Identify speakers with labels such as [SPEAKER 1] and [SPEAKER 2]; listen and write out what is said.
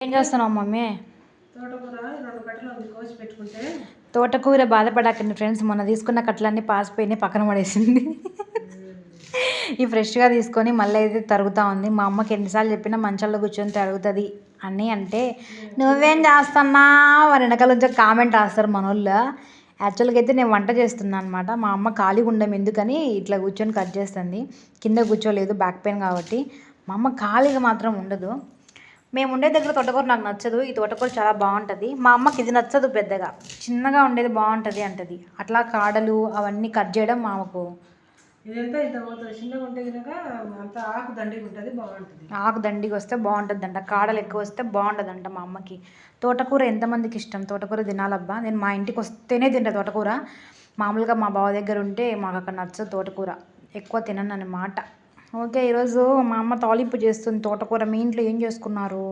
[SPEAKER 1] ఏం చేస్తున్నావు మమ్మీ?
[SPEAKER 2] తోటకూర రెండు కట్టలు ఉంది కోసి పెట్టుకుంటే.
[SPEAKER 1] తోటకూర బాధపడకండి ఫ్రెండ్స్ మొన్న తీసుకున్న కట్లన్నీ పాసిపోయినాయి పక్కన పడేసింది. ఈ ఫ్రెష్గా తీసుకొని మళ్ళీ అయితే తరుగుతూ ఉంది. మా అమ్మకి ఎన్నిసార్లు చెప్పినా మంచాల్లో కూర్చొని తరుగుతుంది అని అంటే నువ్వేం చేస్తున్నావు? అని వెనకాల నుంచి కామెంట్ రాస్తారు మన వాళ్ళు యాక్చువల్గా అయితే నేను వంట చేస్తున్నాను అనమాట మా అమ్మ ఖాళీగా ఉండం ఎందుకని ఇట్లా కూర్చొని కట్ చేస్తుంది. కింద కూర్చోలేదు బ్యాక్ పెయిన్ కాబట్టి. మా అమ్మ ఖాళీగా మాత్రం ఉండదు. మేము ఉండే దగ్గర తోటకూర నాకు నచ్చదు. ఈ తోటకూర చాలా బాగుంటుంది. మా అమ్మకి ఇది నచ్చదు పెద్దగా. చిన్నగా ఉండేది బాగుంటుంది అంటది. అట్లా కాడలు అవన్నీ కట్ చేయడం మామకు
[SPEAKER 2] ఇదంతా ఇంత చిన్నగా ఉంటే కనుక అంత ఆకు దండిగా ఉంటుంది బాగుంటుంది.
[SPEAKER 1] ఆకు దండికి వస్తే బాగుంటుందంట. కాడలు ఎక్కువ వస్తే బాగుంటుందంట మా అమ్మకి. తోటకూర ఎంతమందికి ఇష్టం? తోటకూర తినాలబ్బా. నేను మా ఇంటికి వస్తేనే తింటా తోటకూర. మామూలుగా మా బావ దగ్గర ఉంటే మాకు అక్కడ నచ్చదు తోటకూర. ఎక్కువ తినను అన్నమాట ఓకే ఈరోజు మా అమ్మ తాలింపు చేస్తుంది తోటకూర. మీ ఇంట్లో ఏం చేసుకున్నారు?